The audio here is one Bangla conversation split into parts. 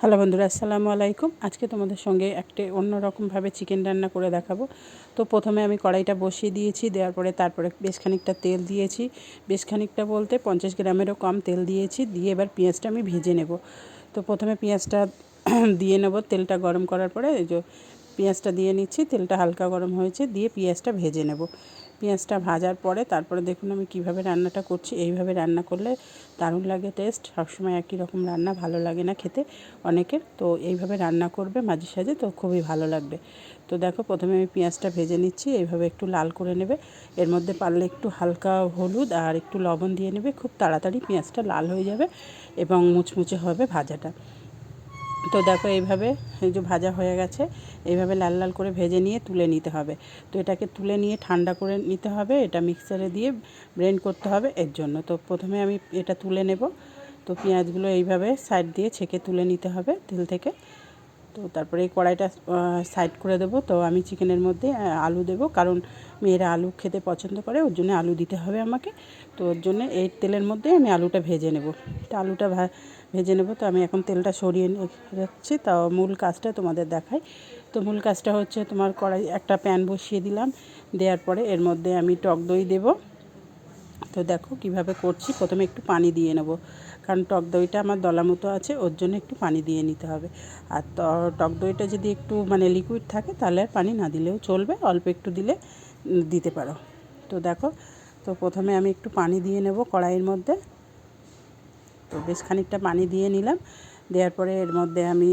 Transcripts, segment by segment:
হ্যালো বন্ধুরা, আসসালামু আলাইকুম। আজকে তোমাদের সঙ্গে একটা অন্যরকমভাবে চিকেন রান্না করে দেখাবো। তো প্রথমে আমি কড়াইটা বসিয়ে দিয়েছি, দেওয়ার পরে তারপরে বেশ খানিকটা তেল দিয়েছি। বেশ খানিকটা বলতে পঞ্চাশ গ্রামেরও কম তেল দিয়েছি, দিয়ে এবার পেঁয়াজটা আমি ভেজে নেব। তো প্রথমে পেঁয়াজটা দিয়ে নেব, তেলটা গরম করার পরে পেঁয়াজটা দিয়ে নিচ্ছি, তেলটা হালকা গরম হয়েছে, দিয়ে পেঁয়াজটা ভেজে নেব। পেঁয়াজটা ভাজার পরে তারপরে দেখুন আমি কীভাবে রান্নাটা করছি। এইভাবে রান্না করলে দারুণ লাগে টেস্ট সবসময় একই রকম রান্না, ভালো লাগে না খেতে অনেকের। তো এইভাবে রান্না করবে মাঝে সাঝে, তো খুবই ভালো লাগবে। তো দেখো, প্রথমে আমি পেঁয়াজটা ভেজে নিচ্ছি, এইভাবে একটু লাল করে নেবে। এর মধ্যে পারলে একটু হালকা হলুদ আর একটু লবণ দিয়ে নেবে, খুব তাড়াতাড়ি পেঁয়াজটা লাল হয়ে যাবে এবং মুচমুচে হবে ভাজাটা। তো দেখো এইভাবে, এই যে ভাজা হয়ে গেছে, এইভাবে লাল লাল করে ভেজে নিয়ে তুলে নিতে হবে। তো এটাকে তুলে নিয়ে ঠান্ডা করে নিতে হবে, এটা মিক্সারে দিয়ে ব্লেন্ড করতে হবে এর জন্য। তো প্রথমে আমি এটা তুলে নেব। তো পেঁয়াজগুলো এইভাবে সাইড দিয়ে ছেঁকে তুলে নিতে হবে তেল থেকে। তো তারপরে এই কড়াইটা সাইড করে দেবো। তো আমি চিকেনের মধ্যে আলু দেবো। কারণ মেয়েরা আলু খেতে পছন্দ করে, ওর জন্য আলু দিতে হবে আমাকে। তো ওর জন্য এই তেলের মধ্যে আমি আলুটা ভেজে নেব। তো আলুটা ভেজে নেব। তো আমি এখন তেলটা সরিয়ে রাখছি। তাও মূল কাজটা তোমাদের দেখাই। তো মূল কাজটা হচ্ছে তোমার কড়াই, একটা প্যান বসিয়ে দিলাম। দেওয়ার পরে এর মধ্যে আমি টক দই দেবো। তো দেখো কীভাবে করছি। প্রথমে একটু পানি দিয়ে নেব। কারণ টক দইটা আমার দলা মতো আছে, ওর জন্য একটু পানি দিয়ে নিতে হবে। আর টক দইটা যদি একটু মানে লিকুইড থাকে, তাহলে পানি না দিলেও চলবে, অল্প একটু দিলে দিতে পারো। তো দেখো, তো প্রথমে আমি একটু পানি দিয়ে নেব কড়াইয়ের মধ্যে। তো বেশ খানিকটা পানি দিয়ে নিলাম। দেওয়ার পরে এর মধ্যে আমি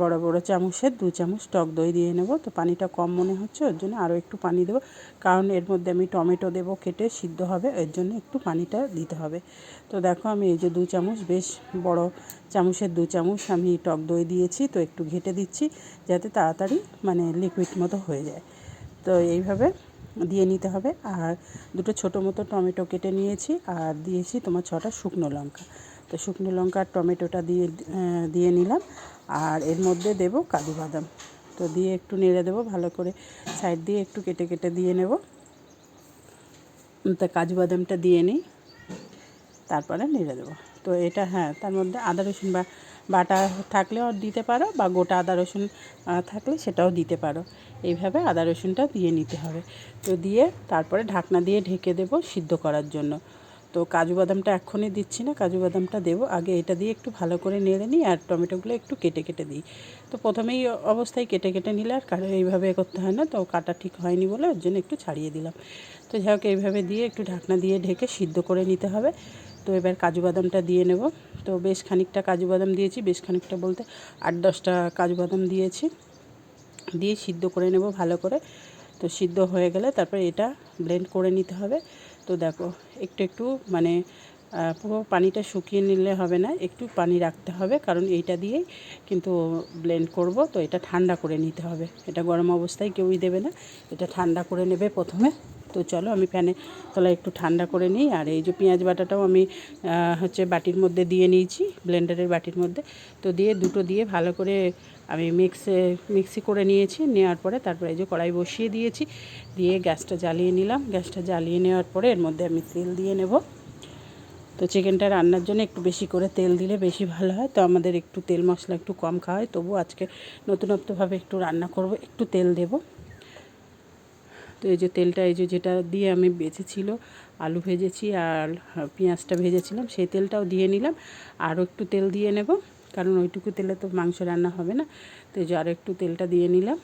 বড় বড় চামচের দু চামচ টক দই দিয়ে নেব। তো পানিটা কম মনে হচ্ছে, ওর জন্য আরও একটু পানি দেবো। কারণ এর মধ্যে আমি টমেটো দেবো কেটে, সিদ্ধ হবে, এর জন্য একটু পানিটা দিতে হবে। তো দেখো, আমি এই যে দু চামচ, বেশ বড় চামচের দু চামচ আমি টক দই দিয়েছি, তো একটু ঘেটে দিচ্ছি যাতে তাড়াতাড়ি মানে লিকুইড মতো হয়ে যায়। তো এইভাবে দিয়ে নিতে হবে। আর দুটো ছোটো মতো টমেটো কেটে নিয়েছি আর দিয়েছি তোমার ছটা শুকনো লঙ্কা। তো শুকনো লঙ্কা আর টমেটোটা দিয়ে দিয়ে নিলাম। আর এর মধ্যে দেব কাজু বাদাম। তো দিয়ে একটু নেড়ে দেবো, ভালো করে সাইড দিয়ে একটু কেটে কেটে দিয়ে নেব। তা কাজু বাদামটা দিয়ে নিই, তারপরে নেড়ে দেবো। তো এটা হ্যাঁ তার মধ্যে আদা রসুন বা বাটা থাকলেও দিতে পারো বা গোটা আদা রসুন থাকলে সেটাও দিতে পারো। এইভাবে আদা রসুনটা দিয়ে নিতে হবে। তো দিয়ে তারপরে ঢাকনা দিয়ে ঢেকে দেবো সিদ্ধ করার জন্য। তো কাজু বাদামটা এক্ষুনি দিচ্ছি না, কাজু বাদামটা দেবো। আগে এটা দিয়ে একটু ভালো করে নেড়ে নিই আর টমেটোগুলো একটু কেটে কেটে দিই। তো প্রথমেই অবস্থায় কেটে কেটে নিলে আর কারও এইভাবে করতে হয় না, তো কাটা ঠিক হয়নি বলে ওর জন্য একটু ছাড়িয়ে দিলাম। তো যাই হোক, এইভাবে দিয়ে একটু ঢাকনা দিয়ে ঢেকে সিদ্ধ করে নিতে হবে। তো এবার কাজু বাদামটা দিয়ে নেব। তো বেশ খানিকটা কাজু বাদাম দিয়েছি, বেশ খানিকটা বলতে আট দশটা কাজু বাদাম দিয়েছি। দিয়ে সিদ্ধ করে নেব ভালো করে। তো সিদ্ধ হয়ে গেলে তারপরে এটা ব্লেন্ড করে নিতে হবে। তো দেখো, একটু একটু মানে পুরো পানিটা শুকিয়ে নিলে হবে না, একটু পানি রাখতে হবে। কারণ এইটা দিয়েই কিন্তু ব্লেন্ড করব, তো এটা ঠান্ডা করে নিতে হবে। এটা গরম অবস্থায় কেউই দেবে না, এটা ঠান্ডা করে নেবে প্রথমে। তো চলো আমি প্যানে তলায় একটু ঠান্ডা করে নিই। আর এই যে পেঁয়াজ বাটাটাও আমি হচ্ছে বাটির মধ্যে দিয়ে নিয়েছি, ব্লেন্ডারের বাটির মধ্যে। তো দিয়ে দুটো দিয়ে ভালো করে আমি মিক্সে, মিক্সি করে নিয়েছি, নেওয়ার পরে তারপরে এই যে কড়াই বসিয়ে দিয়েছি। দিয়ে গ্যাসটা জ্বালিয়ে নিলাম। গ্যাসটা জ্বালিয়ে নেওয়ার পরে এর মধ্যে আমি তেল দিয়ে নেব। তো চিকেনটা রান্নার জন্য একটু বেশি করে তেল দিলে বেশি ভালো হয়। তো আমাদের একটু তেল মশলা একটু কম খাওয়া হয়। তবু আজকে নতুনত্বভাবে একটু রান্না করব, একটু তেল দেব। তো এই যে তেলটা, এই যে যেটা দিয়ে আমি বেঁচেছিল, আলু ভেজেছি আর পেঁয়াজটা ভেজেছিলাম, সেই তেলটাও দিয়ে নিলাম। আরও একটু তেল দিয়ে নেব, কারণ ওইটুকু তেলে তো মাংস রান্না হবে না। তো এই যে আর একটু তেলটা দিয়ে নিলাম।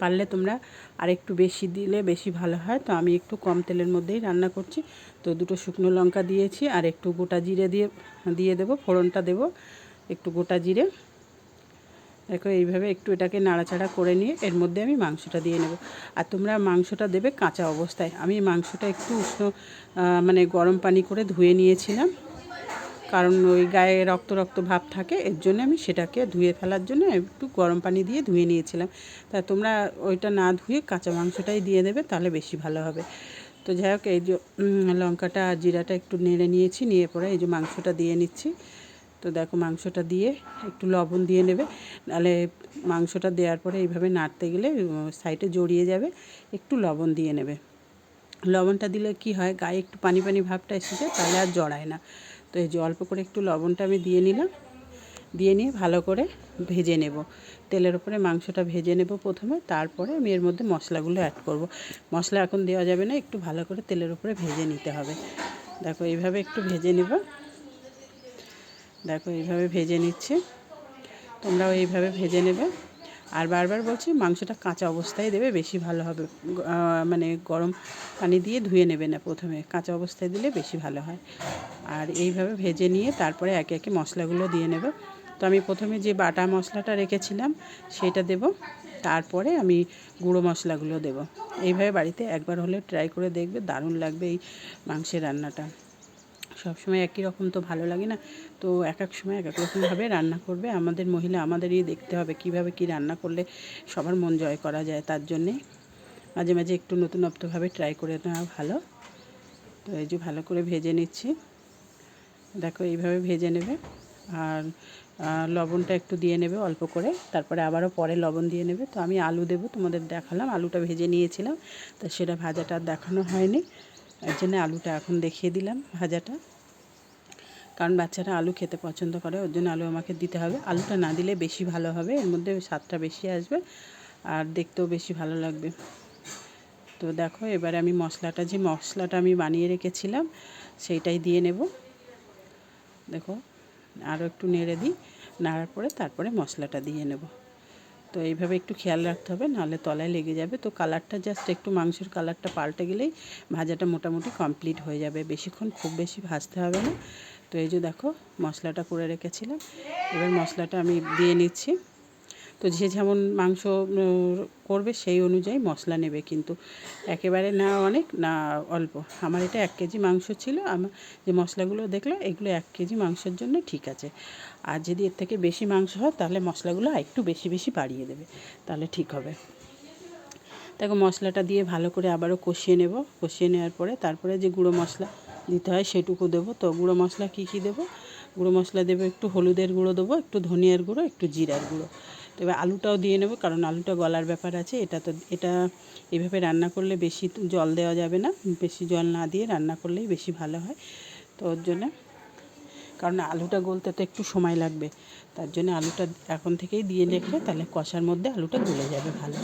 পারলে তোমরা আর একটু বেশি দিলে বেশি ভালো হয়। তো আমি একটু কম তেলের মধ্যেই রান্না করছি। তো দুটো শুকনো লঙ্কা দিয়েছি আর একটু গোটা জিরে দিয়ে দিয়ে দেবো, ফোড়নটা দেব, একটু গোটা জিরে। দেখো, এইভাবে একটু এটাকে নাড়াচাড়া করে নিয়ে এর মধ্যে আমি মাংসটা দিয়ে নেব। আর তোমরা মাংসটা দেবে কাঁচা অবস্থায়। আমি মাংসটা একটু উষ্ণ মানে গরম পানি করে ধুয়ে নিয়েছিলাম। কারণ ওই গায়ে রক্ত রক্ত ভাব থাকে, এর জন্য আমি সেটাকে ধুয়ে ফেলার জন্য একটু গরম পানি দিয়ে ধুয়ে নিয়েছিলাম। তা তোমরা ওইটা না ধুয়ে কাঁচা মাংসটাই দিয়ে দেবে, তাহলে বেশি ভালো হবে। তো যাই হোক, এই যে লঙ্কাটা জিরাটা একটু নেড়ে নিয়েছি, নিয়ে পরে এই যে মাংসটা দিয়ে নিচ্ছি। তো দেখো মাংসটা দিয়ে একটু লবণ দিয়ে নেবে। নাহলে মাংসটা দেওয়ার পরে এইভাবে নাড়তে গেলে সাইডে জড়িয়ে যাবে, একটু লবণ দিয়ে নেবে। লবণটা দিলে কি হয়, গায়ে একটু পানি পানি ভাবটা এসে যায় তাহলে আর জড়ায় না। তো এই যে অল্প করে একটু লবণটা আমি দিয়ে নিলাম, দিয়ে নিয়ে ভালো করে ভেজে নেব। তেলের উপরে মাংসটা ভেজে নেব প্রথমে, তারপরে আমি এর মধ্যে মশলাগুলো অ্যাড করব। মশলা এখন দেওয়া যাবে না, একটু ভালো করে তেলের উপরে ভেজে নিতে হবে। দেখো এইভাবে একটু ভেজে নেব। দেখো, এইভাবে ভেজে নিচ্ছি। তোমরাও এইভাবে ভেজে নেবে। আর বারবার বলছি, মাংসটা কাঁচা অবস্থায় দেবে, বেশি ভালো হবে। মানে গরম পানি দিয়ে ধুয়ে নেবে না প্রথমে। কাঁচা অবস্থায় দিলে বেশি ভালো হয়। আর এইভাবে ভেজে নিয়ে তারপরে একে একে মশলাগুলো দিয়ে নেবে। তো আমি প্রথমে যে বাটা মশলাটা রেখেছিলাম, সেটা দেব। তারপরে আমি গুঁড়ো মশলাগুলো দেব। এইভাবে বাড়িতে একবার হলে ট্রাই করে দেখবে, দারুণ লাগবে এই মাংসের রান্নাটা। সবসময় একই রকম তো ভালো লাগে না। তো এক এক সময় এক এক রকমভাবে রান্না করবে। আমাদের মহিলা আমাদেরই দেখতে হবে কীভাবে কি রান্না করলে সবার মন জয় করা যায় তার জন্যে। মাঝে মাঝে একটু নতুনত্বভাবে ট্রাই করে নেওয়া ভালো। তো এই যে ভালো করে ভেজে নিচ্ছি। দেখো এইভাবে ভেজে নেবে। আর লবণটা একটু দিয়ে নেবে অল্প করে। তারপরে আবারও পরে লবণ দিয়ে নেবে। তো আমি আলু দেবো, তোমাদের দেখালাম। আলুটা ভেজে নিয়েছিলাম। তো সেটা ভাজাটা দেখানো হয়নি। এর জন্য আলুটা এখন দেখিয়ে দিলাম ভাজাটা। কারণ বাচ্চারা আলু খেতে পছন্দ করে, ওর জন্য আলু আমাকে দিতে হবে। আলুটা না দিলে বেশি ভালো হবে, এর মধ্যে স্বাদটা বেশি আসবে আর দেখতেও বেশি ভালো লাগবে। তো দেখো, এবারে আমি মশলাটা, যে মশলাটা আমি বানিয়ে রেখেছিলাম সেইটাই দিয়ে নেব। দেখো আরও একটু নেড়ে দিই নাড়ার পরে তারপরে মশলাটা দিয়ে নেব। তো এইভাবে একটু খেয়াল রাখতে হবে, নাহলে তলায় লেগে যাবে। তো কালারটা জাস্ট একটু মাংসের কালারটা পাল্টে গেলেই ভাজাটা মোটামুটি কমপ্লিট হয়ে যাবে। বেশিক্ষণ খুব বেশি ভাজতে হবে না। তো এই যে দেখো, মশলাটা করে রেখেছিলাম। এবার মশলাটা আমি দিয়ে নিচ্ছি। তো যে যেমন মাংস করবে সেই অনুযায়ী মশলা নেবে কিন্তু একেবারে না অনেক, না অল্প। আমার এটা এক কেজি মাংস ছিল আমার যে মশলাগুলো দেখল এগুলো এক কেজি মাংসের জন্য ঠিক আছে। আর যদি এর থেকে বেশি মাংস হয়, তাহলে মশলাগুলো একটু বেশি বেশি বাড়িয়ে দেবে, তাহলে ঠিক হবে। তাকে মশলাটা দিয়ে ভালো করে আবারও কষিয়ে নেব। কষিয়ে নেওয়ার পরে তারপরে যে গুঁড়ো মশলা দিতে হয় সেটুকু দেবো। তো গুঁড়ো মশলা কী কী দেবো? গুঁড়ো মশলা দেবো, একটু হলুদের গুঁড়ো দেবো, একটু ধনিয়ার গুঁড়ো, একটু জিরার গুঁড়ো। তবে আলুটাও দিয়ে নেব, কারণ আলুটা গলার ব্যাপার আছে, এটা তো, এটা এভাবে রান্না করলে বেশি জল দেওয়া যাবে না, বেশি জল না দিয়ে রান্না করলেই বেশি ভালো হয়, তো ওর জন্যে, কারণ আলুটা গলতে তো একটু সময় লাগবে, তার জন্য আলুটা এখন থেকেই দিয়ে রেখে তাহলে কষার মধ্যে আলুটা গলে যাবে ভালো।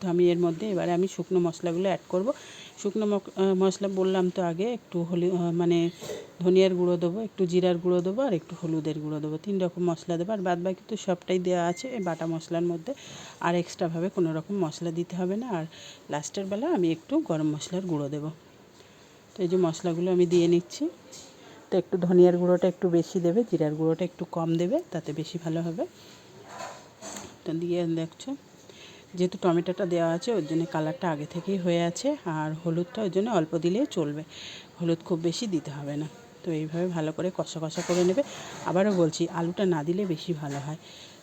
তো আমি এর মধ্যে এবারে আমি শুকনো মশলাগুলো অ্যাড করব, শুকনো মশলা বললাম তো আগে, একটু হলি মানে ধনিয়ার গুঁড়ো দেবো, একটু জিরার গুঁড়ো দেবো আর একটু হলুদের গুঁড়ো দেবো। তিন রকম মশলা দেবো আর বাদ বাকি তো সবটাই দেওয়া আছে। এই বাটা মশলার মধ্যে আর এক্সট্রাভাবে কোনো রকম মশলা দিতে হবে না। আর লাস্টের বেলা আমি একটু গরম মশলার গুঁড়ো দেবো। তো এই যে মশলাগুলো আমি দিয়ে নিচ্ছি। তো একটু ধনিয়ার গুঁড়োটা একটু বেশি দেবে, জিরার গুঁড়োটা একটু কম দেবে, তাতে বেশি ভালো হবে। তো দিয়ে দেখছ, যেহেতু টমেটোটা দেওয়া আছে, ওর জন্য কালারটা আগে থেকেই হয়ে আছে। আর হলুদটা ওর জন্য অল্প দিলেই চলবে। হলুদ খুব বেশি দিতে হবে না। তো এইভাবে ভালো করে কষা কষা করে নেবে। আবারও বলছি, আলুটা না দিলে বেশি ভালো হয়।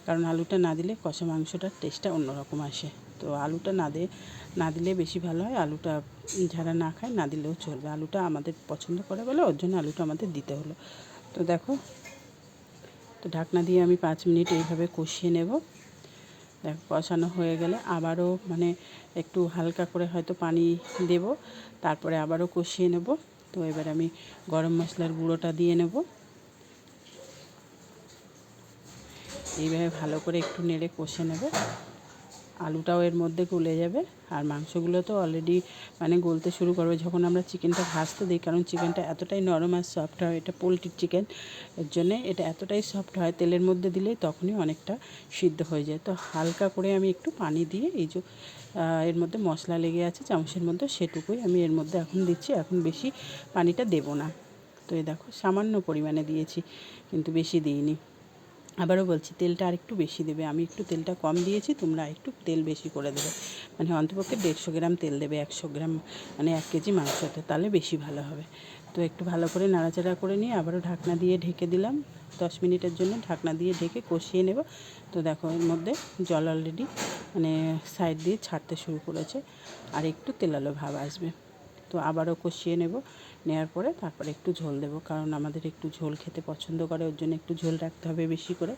কারণ আলুটা না দিলে কষা মাংসটার টেস্টটা অন্যরকম আসে। তো আলুটা না দিয়ে না দিলে বেশি ভালো হয়। আলুটা যারা না খায়, না দিলেও চলবে। আলুটা আমাদের পছন্দ করে বলে, ওর জন্য আলুটা আমাদের দিতে হলো। তো দেখো, তো ঢাকনা দিয়ে আমি পাঁচ মিনিট এইভাবে কষিয়ে নেব। দেখ, কষানো হয়ে গেলে আবারও মানে একটু হালকা করে হয়তো পানি দেব। তারপরে আবারও কষিয়ে নেব। তো এবার আমি গরম মশলার গুঁড়োটা দিয়ে নেব। এইভাবে ভালো করে একটু নেড়ে কষে নেব। আলুটাও এর মধ্যে গলে যাবে আর মাংসগুলো তো অলরেডি মানে গলতে শুরু করবে। যখন আমরা চিকেনটা ভাজতে দিই, কারণ চিকেনটা এতটাই নরম আর সফট হয়, এটা পোলট্রির চিকেন এর জন্যে এটা এতটাই সফট হয়, তেলের মধ্যে দিলেই তখনই অনেকটা সিদ্ধ হয়ে যায়। তো হালকা করে আমি একটু পানি দিয়ে এই যে এর মধ্যে মশলা লেগে আছে, চামচের মধ্যে সেটুকুই আমি এর মধ্যে এখন দিচ্ছি। এখন বেশি পানিটা দেব না। তো এই দেখো, সামান্য পরিমাণে দিয়েছি, কিন্তু বেশি দিইনি। আবারও বলছি, তেলটা আর একটু বেশি দেবে। আমি একটু তেলটা কম দিয়েছি, তোমরা একটু তেল বেশি করে দেবে। মানে অন্তপক্ষে দেড়শো গ্রাম তেল দেবে, একশো গ্রাম মানে এক কেজি মাংসতে তাহলে বেশি ভালো হবে। তো একটু ভালো করে নাড়াচাড়া করে নিয়ে আবারও ঢাকনা দিয়ে ঢেকে দিলাম। দশ মিনিটের জন্য ঢাকনা দিয়ে ঢেকে কষিয়ে নেব। তো দেখো, এর মধ্যে জল অলরেডি মানে সাইড দিয়ে ছাড়তে শুরু করেছে। আর একটু তেলালো ভাব আসবে। তো আবারও কষিয়ে নেব। নেওয়ার পরে তারপরে একটু ঝোল দেবো, কারণ আমাদের একটু ঝোল খেতে পছন্দ করে, ওর জন্য একটু ঝোল রাখতে হবে বেশি করে।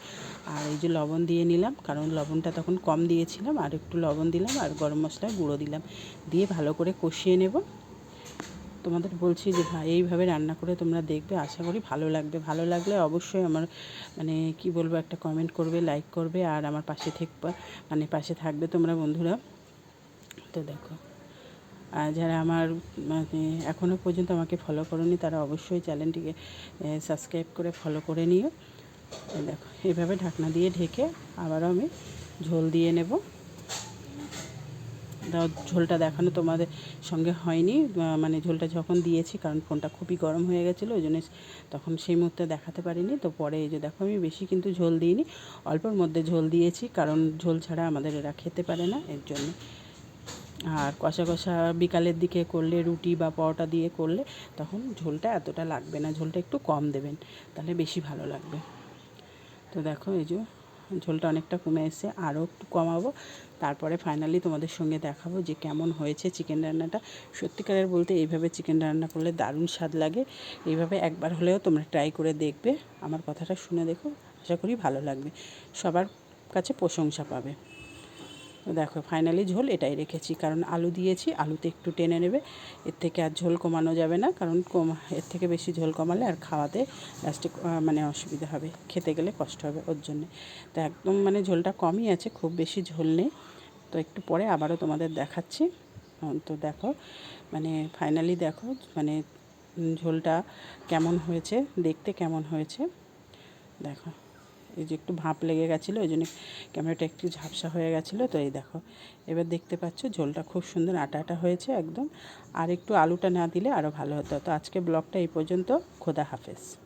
আর এই যে লবণ দিয়ে নিলাম, কারণ লবণটা তখন কম দিয়েছিলাম, আর একটু লবণ দিলাম, আর গরম মশলার গুঁড়ো দিলাম। দিয়ে ভালো করে কষিয়ে নেব। তোমাদের বলছি যে ভাই, এইভাবে রান্না করে তোমরা দেখবে, আশা করি ভালো লাগবে। ভালো লাগলে অবশ্যই আমার মানে কি বলব, একটা কমেন্ট করবে লাইক করবে, আর আমার পাশে থাকবে মানে পাশে থাকবে তোমরা বন্ধুরা। তো দেখো। যারা আমার মানে এখনও পর্যন্ত আমাকে ফলো করনি, তারা অবশ্যই চ্যানেলটিকে সাবস্ক্রাইব করে ফলো করে নিও। দেখো, এভাবে ঢাকনা দিয়ে ঢেকে আবারও আমি ঝোল দিয়ে নেব। ঝোলটা দেখানো তোমাদের সঙ্গে হয়নি। মানে ঝোলটা যখন দিয়েছি, কারণ ফোনটা খুবই গরম হয়ে গেছিল, ওই জন্য তখন সেই মুহূর্তে দেখাতে পারিনি। তো পরে এই যে দেখো, আমি বেশি কিন্তু ঝোল দিইনি, অল্পর মধ্যে ঝোল দিয়েছি, কারণ ঝোল ছাড়া আমাদের এরা খেতে পারে না, এর জন্য। আর কষা কষা বিকালের দিকে করলে রুটি বা পরোটা দিয়ে করলে তখন ঝোলটা এতটা লাগবে না, ঝোলটা একটু কম দেবেন, তাহলে বেশি ভালো লাগবে। তো দেখো এই যে ঝোলটা অনেকটা কমে এসে আরও একটু কমাবো। তারপরে ফাইনালি তোমাদের সঙ্গে দেখাবো যে কেমন হয়েছে চিকেন রান্নাটা। সত্যিকারের বলতে এইভাবে চিকেন রান্না করলে দারুণ স্বাদ লাগে। এইভাবে একবার হলেও তোমরা ট্রাই করে দেখবে। আমার কথাটা শুনে দেখো, আশা করি ভালো লাগবে। সবার কাছে প্রশংসা পাবে। দেখো ফাইনালি ঝোল এটাই রেখেছি। কারণ আলু দিয়েছি, আলুতে একটু টেনে নেবে, এর থেকে আর ঝোল কমানো যাবে না। কারণ কমা, এর থেকে বেশি ঝোল কমালে আর খাওয়াতে লাস্টে মানে অসুবিধা হবে, খেতে গেলে কষ্ট হবে ওর জন্যে। তো একদম মানে ঝোলটা কমই আছে, খুব বেশি ঝোল নেই। তো একটু পরে আবারও তোমাদের দেখাচ্ছি। তো দেখো মানে ফাইনালি দেখো মানে ঝোলটা কেমন হয়েছে, দেখতে কেমন হয়েছে, দেখো। এই যে একটু ভাঁপ লেগে গেছিল, ওই জন্য ক্যামেরাটা একটু ঝাপসা হয়ে গেছিল। তো এই দেখো, এবার দেখতে পাচ্ছ ঝোলটা খুব সুন্দর আটা আটা হয়েছে একদম। আর একটু আলুটা না দিলে আরও ভালো হতো। তো আজকে ব্লগটা এই পর্যন্ত। খোদা হাফেজ।